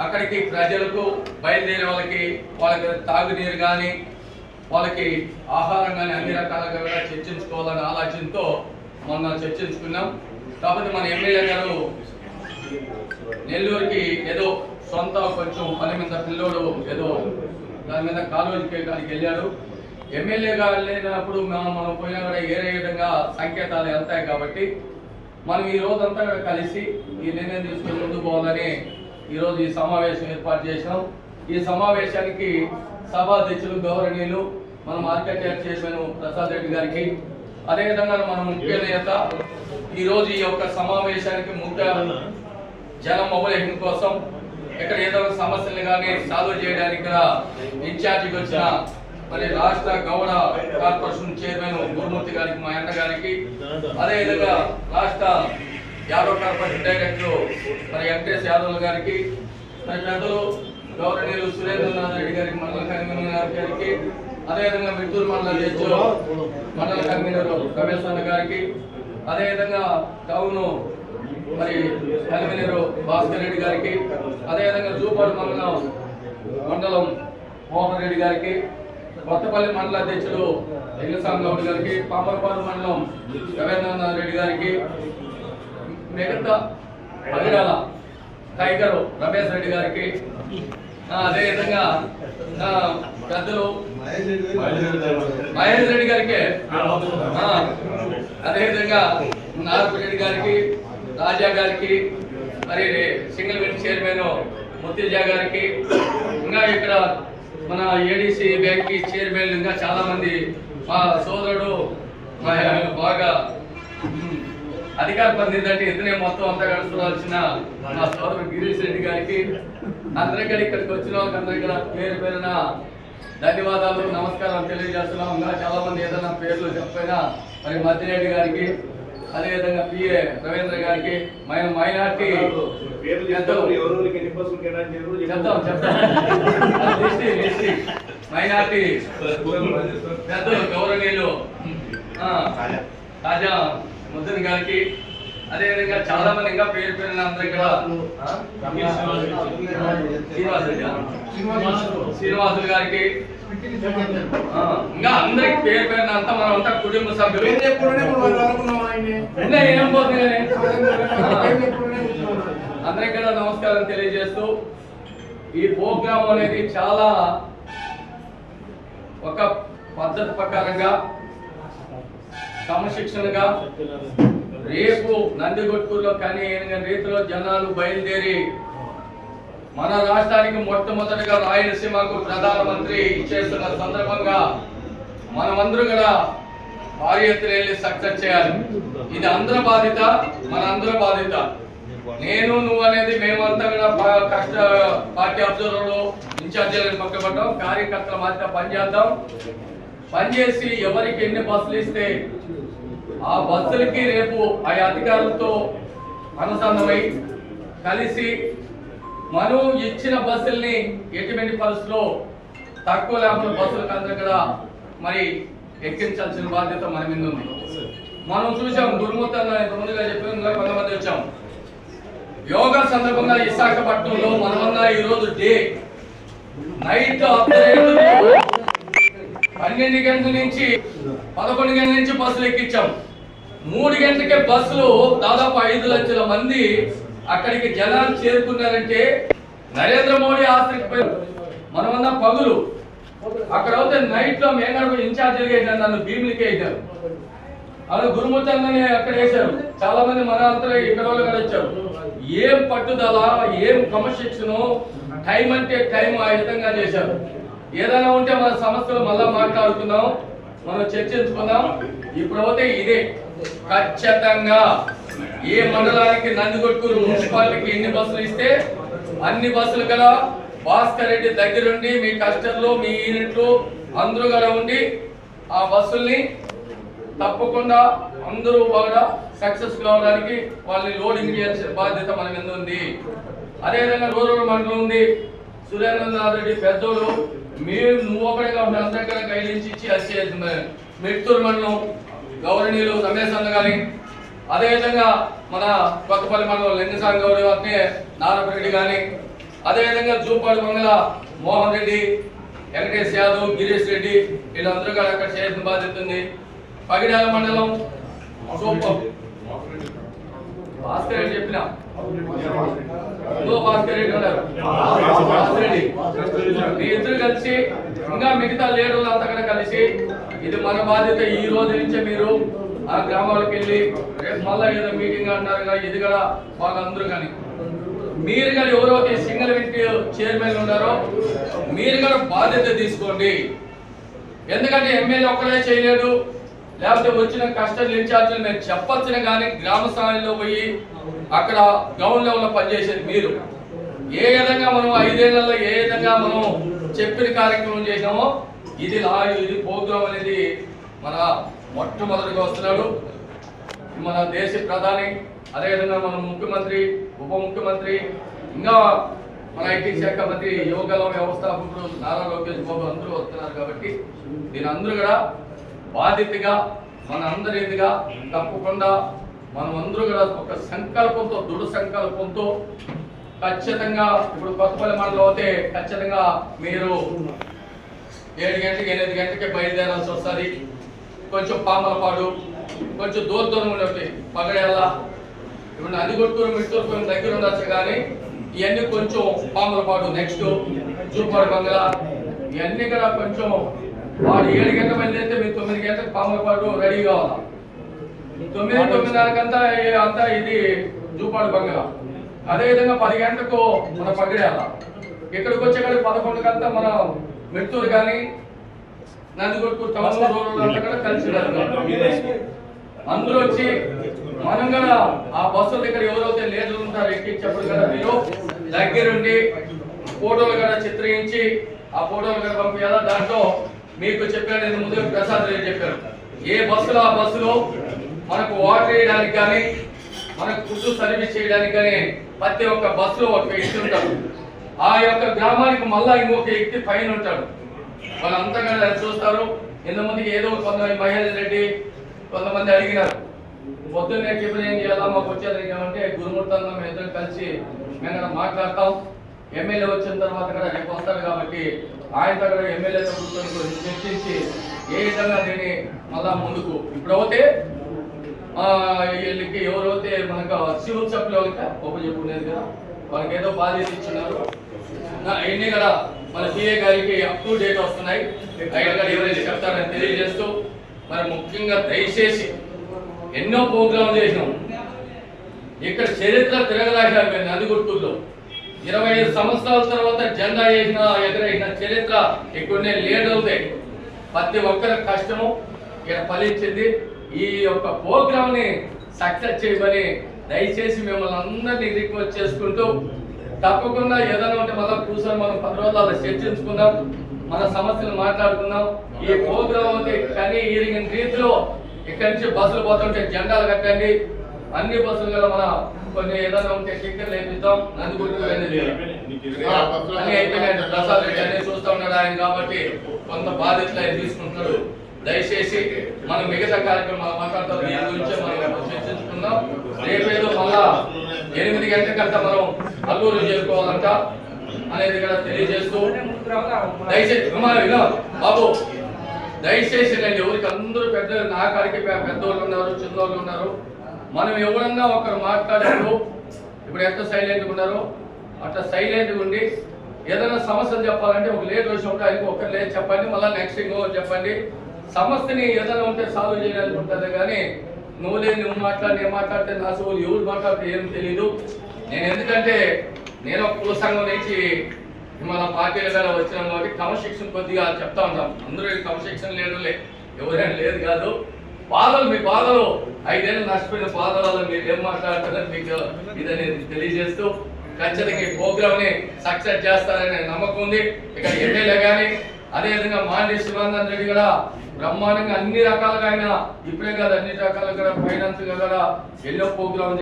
అక్కడికి ప్రజలకు బయలుదేరే వాళ్ళకి వాళ్ళకి తాగునీరు కానీ వాళ్ళకి ఆహారం కానీ అన్ని రకాలుగా కూడా చర్చించుకోవాలనే ఆలోచనతో మొన్న చర్చించుకున్నాం. కాకపోతే మన ఎమ్మెల్యే గారు నెల్లూరుకి ఏదో సొంత కొంచెం పని మీద పిల్లోడు ఏదో దాని మీద కాలేజీకి దానికి వెళ్ళాడు. గారు వెళ్ళినప్పుడు మనం మనం పోయినా కూడా ఏరే విధంగా సంకేతాలు వెళ్తాయి కాబట్టి మనం ఈ రోజంతా కలిసి ఈ నిర్ణయం తీసుకుని ముందు పోవాలని ఈరోజు ఈ సమావేశం ఏర్పాటు చేసినాం. ఈ సమావేశానికి సభాధ్యక్షులు గౌరవనీయులు మన market yard chairman Prasad Reddy గారికి అదేవిధంగా మన ముఖ్య నేత ఈరోజు ఈ యొక్క సమావేశానికి ముఖ్య జన మొబైల్ కోసం ఇక్కడ ఏదో ఒక సమస్యలు కానీ సాల్వ్ చేయడానికి ఇన్ఛార్జికి వచ్చిన మరి రాష్ట్ర గౌడ కార్పొరేషన్ చైర్మన్ గురుమూర్తి గారికి మా అన్న గారికి అదేవిధంగా రాష్ట్ర యాదవ్ కార్పొరేషన్ డైరెక్టర్ మరి వెంకటేష్ యాదవ్ గారికి మరి పెద్దలు గౌరవనీయులు సురేంద్రనాథ్ రెడ్డి గారికి మండల కన్వీనర్ గారికి అదేవిధంగా మిత్తూరు మండల అధ్యక్షులు మండల కన్వీనర్ రమేష్ అన్న గారికి అదేవిధంగా టౌన్ మరి కన్వీనర్ భాస్కర్ రెడ్డి గారికి అదేవిధంగా జూపాడు మండలం మండలం మోహన్ రెడ్డి గారికి కొత్తపల్లి మండల అధ్యక్షులు లింగస్వామి గౌడ్ గారికి పాపరపాడు మండలం రవీంద్రనాథ్ రెడ్డి గారికి మిగతా పదిరాల టైగర్ రమేష్ రెడ్డి గారికి. ఆ, అదేవిధంగా పెద్దలు మహేష్ రెడ్డి గారికి అదేవిధంగా నారపు రెడ్డి గారికి రాజా గారికి మరి సింగిల్ విన్ చైర్మన్ ముత్తిజా గారికి ఇంకా ఇక్కడ మన ఏడీసీ బ్యాంక్ చైర్మన్ ఇంకా చాలా మంది మా సోదరుడు మా బాగా అధికార పొందిందంటే ఇతనే మొత్తం అంతా గడుచుకోవాల్సిన మా సోదరుడు గిరీష్ రెడ్డి గారికి అందరికీ ఇక్కడికి వచ్చిన వాళ్ళకి పేరు పేరున ధన్యవాదాలు నమస్కారం తెలియజేస్తున్నాం. ఇంకా చాలా మంది ఏదైనా పేర్లు చెప్పైనా మరి మద్దిరెడ్డి గారికి అదేవిధంగా పిఏ రవీంద్ర గారికి మైన మైనార్టీ చెప్తాం మైనార్టీ పెద్దలు గౌరవనీయులు. ఆ, తాజా. ముద్దని గారికి. అదేవిధంగా చాలా మంది ఇంకా పేరు పేరున అందరూ ఇక్కడ శ్రీనివాసులు గారికి ఇంకా అందరికి పేరు పేరున అంతా మనం అంతా కుటుంబ సభ్యులు. ఏం పోతుంది. అందరికీ కూడా నమస్కారం తెలియజేస్తూ ఈ ప్రోగ్రాం అనేది చాలా ఒక పద్ధతి ప్రకారంగా క్రమశిక్షణగా రేపు నందిగొట్కూరులో కానీ రీతిలో జనాలు బయలుదేరి మన రాష్ట్రానికి మొట్టమొదటిగా రాయలసీమకు ప్రధానమంత్రి ఇచ్చేస్తున్న సందర్భంగా మనమందరూ కూడా భారీ ఎత్తున వెళ్ళి సక్సెస్ చేయాలి. ఇది అందరి బాధ్యత మన అందరి బాధ్యత. నేను నువ్వు అనేది మేమంతా కూడా కష్ట పార్టీ అబ్జర్వర్లు ఇన్ఛార్జీలను పక్కపడ్డాం కార్యకర్తల మధ్య పనిచేద్దాం. పనిచేసి ఎవరికి ఎన్ని బస్సులు ఇస్తే ఆ బస్సులకి రేపు ఆ అధికారులతో అనుసంధమై కలిసి మనం ఇచ్చిన బస్సుల్ని ఎటువంటి పరిస్థితుల్లో తక్కువ లేకపోతే బస్సులకు అందరూ కూడా మరి ఎక్కించాల్సిన బాధ్యత మన మీద ఉంది. మనం చూసాం దుర్మూర్తి ముందుగా చెప్పిన కొంతమంది వచ్చాం. యోగా సందర్భంగా విశాఖపట్నంలో మనమన్నా ఈరోజు డే. నైట్ పన్నెండు గంటల నుంచి పదకొండు గంటల నుంచి బస్సులు ఎక్కించాం. మూడు గంటలకే బస్సులు దాదాపు ఐదు లక్షల మంది అక్కడికి జనాలు చేరుకున్నారంటే నరేంద్ర మోడీ ఆస్తికి మనమన్నా పగులు. అక్కడ అయితే నైట్లో మేఘాడు ఇన్ఛార్జీలుగా వేసారు నన్ను భీములకి వేసారు అలా గురుమూర్తి అక్కడ వేశారు. చాలా మంది మన అంతా ఇక్కడ వాళ్ళు కూడా వచ్చారు. ఏం పట్టుదల ఏం క్రమశిక్షణ టైం అంటే టైం ఆ విధంగా చేశారు. ఏదైనా ఉంటే మన సమస్యలు మళ్ళా మాట్లాడుకుందాం మనం చర్చించుకుందాం. ఇప్పుడు ఇదే. ఖచ్చితంగా ఏ మండలానికి నందికొట్కూరు మున్సిపాలిటీకి ఎన్ని బస్సులు ఇస్తే అన్ని బస్సులు కదా భాస్కర్ రెడ్డి దగ్గరుండి మీ కస్టర్లు మీ యూనిట్లు అందరూ కూడా ఉండి ఆ బస్సుల్ని తప్పకుండా అందరూ కూడా సక్సెస్ కావడానికి వాళ్ళని లోడింగ్ చేయాల్సిన బాధ్యత మన మీద ఉంది? అదేవిధంగా రూరల్ మండలం ఉంది. సురేంద్రనాథ్ రెడ్డి పెద్దోడు మీరు నువ్వు ఒకటిగా ఉండే అందరికీ కైలించి ఇచ్చి అది చేస్తున్నారు మిట్టూరు మండలం గౌరణీయులు రమేష్ అన్న గారి అదేవిధంగా మన కొత్తపల్లి మండలం లింగసామి గౌడ్ గారిని నారాయణ రెడ్డి కానీ అదేవిధంగా జూపాడు మంగళ మోహన్ రెడ్డి వెంకటేష్ యాదవ్ గిరీష్ రెడ్డి వీళ్ళందరూ కూడా అక్కడ చేసిన బాధ్యత ఉంది. పగిడాల మండలం సూపర్. భాస్కర్ రెడ్డి చెప్పిన. ఇంకో భాస్కర్ రెడ్డి ఉన్నారు. భాస్కర్ రెడ్డి. మీ ఇద్దరు కలిసి ఇంకా మిగతా లీడర్లు అంతా కూడా కలిసి ఇది మన బాధ్యత ఈ రోజు నుంచే మీరు ఆ గ్రామాలకు వెళ్ళి రేపు మళ్ళా ఏదో మీటింగ్ అంటారు ఇది కూడా వాళ్ళందరూ కానీ. మీరు కానీ ఎవరైతే సింగిల్ వింటి చైర్మన్ ఉన్నారో మీరు కూడా బాధ్యత తీసుకోండి. ఎందుకంటే ఎమ్మెల్యే ఒక్కడే చేయలేడు లేకపోతే వచ్చిన కస్టడీ ఇన్ఛార్జీలు మేము చెప్పచ్చిన కానీ గ్రామ స్థాయిలో పోయి అక్కడ గ్రౌండ్ లెవెల్లో పనిచేసేది మీరు. ఏ విధంగా మనం ఐదేళ్ళలో ఏ విధంగా మనం చెప్పిన కార్యక్రమం చేసినామో ఇది లా ఇది ప్రోగ్రామ్ అనేది మన మొట్టమొదటిగా వస్తున్నాడు. మన దేశ ప్రధాని అదేవిధంగా మన ముఖ్యమంత్రి ఉప ముఖ్యమంత్రి ఇంకా మన ఐటీ శాఖ మంత్రి యువగల వ్యవస్థాపకుడు నారా లోకేష్ బాబు అందరూ వస్తున్నారు కాబట్టి దీని అందరూ కూడా బాధ్యతగా మన అందరిదిగా తప్పకుండా మనం అందరూ కూడా ఒక సంకల్పంతో దృఢ సంకల్పంతో ఖచ్చితంగా ఇప్పుడు కొత్తపల్లి మండలం అయితే ఖచ్చితంగా మీరు ఏడు గంటలకి ఎనిమిది గంటలకి బయలుదేరాల్సి వస్తుంది. కొంచెం పామలపాడు కొంచెం దూర దూరం ఉండేవి పగడేళ్ళ ఇప్పుడు అదిగొట్టూరు మిట్టూరు కొంచెం దగ్గర ఉండొచ్చు కానీ ఇవన్నీ కొంచెం పాములపాటు నెక్స్ట్ జూపాడు బంగ్ల ఇవన్నీ కూడా కొంచెం వాడు ఏడు గంటల బయలుదేరితే మీరు తొమ్మిది గంటలకు పామలపాడు రెడీ కావాలి? తొమ్మిది తొమ్మిదిన్నరకంతా అంతా ఇది జూపాడు బంగ్లా అదే విధంగా పది గంటలకు మన పగిడేయాల ఇక్కడికి వచ్చేకాడికి పదకొండుకంతా మన మెట్టూరు కానీ నందిగొట్టు టౌన్ అంతా కూడా కలిసి అందరూ వచ్చి మనం కూడా ఆ బస్సుల దగ్గర ఎవరైతే లేదు ఉంటారో ఎక్కించేప్పుడు కదా మీరు దగ్గరుండి ఫోటోలు కూడా చిత్రించి ఆ ఫోటోలు కూడా పంపించాలా? దాంట్లో మీకు చెప్పాను నేను ముందుగా ప్రసాద్ రెడ్డి చెప్పారు ఏ బస్సులో ఆ బస్సులో మనకు వాటర్ వేయడానికి కానీ మనకు ఫుడ్ సర్వీస్ చేయడానికి కానీ ప్రతి ఒక్క బస్సులో ఒక వ్యక్తి ఉంటాడు. ఆ యొక్క గ్రామానికి మళ్ళా ఇంకొక వ్యక్తి పైన ఉంటాడు. వాళ్ళంతా కూడా చూస్తారు. ఇంతమందికి ఏదో కొంతమంది మహేందర్ రెడ్డి కొంతమంది అడిగినారు. పొద్దున్నే చెప్పిన ఏం చేయాలా మాకు వచ్చేది ఏమంటే గురుమూర్తంగా మేము ఇద్దరు కలిసి మేము మాట్లాడతాం. ఎమ్మెల్యే వచ్చిన తర్వాత కూడా రేపు వస్తారు కాబట్టి ఆయన దగ్గర ఎమ్మెల్యే కూర్చొని కొంచెం చర్చించి ఏ విధంగా దీన్ని మళ్ళా ముందుకు ఇప్పుడు అయితే వీళ్ళకి ఎవరైతే మనకు సివిల్ సప్లై అయితే ఒక చెప్పుకునేది కదా వాళ్ళకి ఏదో బాధ్యత ఇచ్చినారు. అయింది అవన్నీ కూడా మన సీఏ గారికి అప్ టు డేట్ వస్తున్నాయి. ఆయన గారు ఎవరైతే చెప్తారని తెలియజేస్తూ మరి ముఖ్యంగా దయచేసి ఎన్నో ప్రోగ్రాంలు చేసినాం. ఇక్కడ చరిత్ర తిరగరాశారు మేము నదిగుర్తుల్లో ఇరవై ఐదు సంవత్సరాల తర్వాత జెండా వేసిన ఎగరేసిన చరిత్ర ఇక్కడనే లీడర్లదే ప్రతి ఒక్కరి కష్టము ఇక్కడ ఫలించింది. ఈ యొక్క ప్రోగ్రామ్ని సక్సెస్ చేయమని దయచేసి మిమ్మల్ని అందరినీ రిక్వెస్ట్ చేసుకుంటూ తప్పకుండా ఏదైనా ఉంటే మళ్ళీ కూర్చొని మనం పది రోజులు చర్చించుకుందాం మన సమస్యలు మాట్లాడుకుందాం. ఈ ప్రోగ్రామ్ అయితే కానీ ఈరిగిన రీతిలో ఇక్కడి నుంచి బస్సులు పోతుంటే జెండాలు కట్టండి. అన్ని బస్సులు కూడా మన కొన్ని ఏదైనా ఉంటే టిక్కెట్లు వేపిద్దాం నందిగుడికి వెళ్ళేది అన్ని అయిపోయినాయి. ప్రసాద్ రెడ్డి అన్ని చూస్తా ఉన్నాడు ఆయన కాబట్టి కొంత బాధ్యతలు ఆయన తీసుకుంటున్నాడు. దయచేసి మనం మిగతా కార్యక్రమాలు మాట్లాడతాం. దీని గురించి మనం చర్చించుకుందాం. రేపేదో మళ్ళా ఎనిమిది గంటలకంతా మనం అల్లూరు చేరుకోవాలంట అనేది కూడా తెలియజేస్తూ దయచేసి బాబు దయచేసి నేను ఎవరికి అందరూ పెద్ద నా కాడికి పె- పెద్దోళ్ళు ఉన్నారు చిన్నోళ్ళు ఉన్నారు. మనం ఎవరన్నా ఒకరు మాట్లాడారు ఇప్పుడు ఎంత సైలెంట్గా ఉన్నారో అట్లా సైలెంట్గా ఉండి ఏదైనా సమస్యలు చెప్పాలంటే ఒక లేట్ వచ్చి ఉంటే అది ఒకరు లేదు చెప్పండి మళ్ళీ నెక్స్ట్ ఇంకో చెప్పండి. సమస్యని ఏదైనా ఉంటే సాల్వ్ చేయడానికి ఉంటుంది కానీ నువ్వు లేదు నువ్వు మాట్లాడి నేను మాట్లాడితే నా సోలు ఎవరు మాట్లాడితే ఏం తెలీదు. నేను ఎందుకంటే నేను ఒక కుల సంఘం నుంచి మన పార్టీలు కూడా వచ్చినాం కాబట్టి క్రమశిక్షణ కొద్దిగా చెప్తా ఉంటాం. అందరూ ఈ క్రమశిక్షణ లేదు ఎవరైనా లేదు కాదు. బాధలు మీ బాధలు. ఐదేళ్ళు నష్టపోయిన బాధల మీరు ఏం మాట్లాడుతున్నారని మీకు? ఇదని తెలియజేస్తూ ఖచ్చితంగా ఈ ప్రోగ్రామ్ని సక్సెస్ చేస్తారనే నమ్మకం ఉంది. ఇక్కడ ఎమ్మెల్యే గాని అదేవిధంగా మాండి శివానంద్ రెడ్డి కూడా బ్రహ్మాండంగా అన్ని రకాలుగా ఆయన ఇప్పుడే కాదు అన్ని రకాలుగా కూడా ఫైనాన్స్గా కూడా ఎన్నో ప్రోగ్రామ్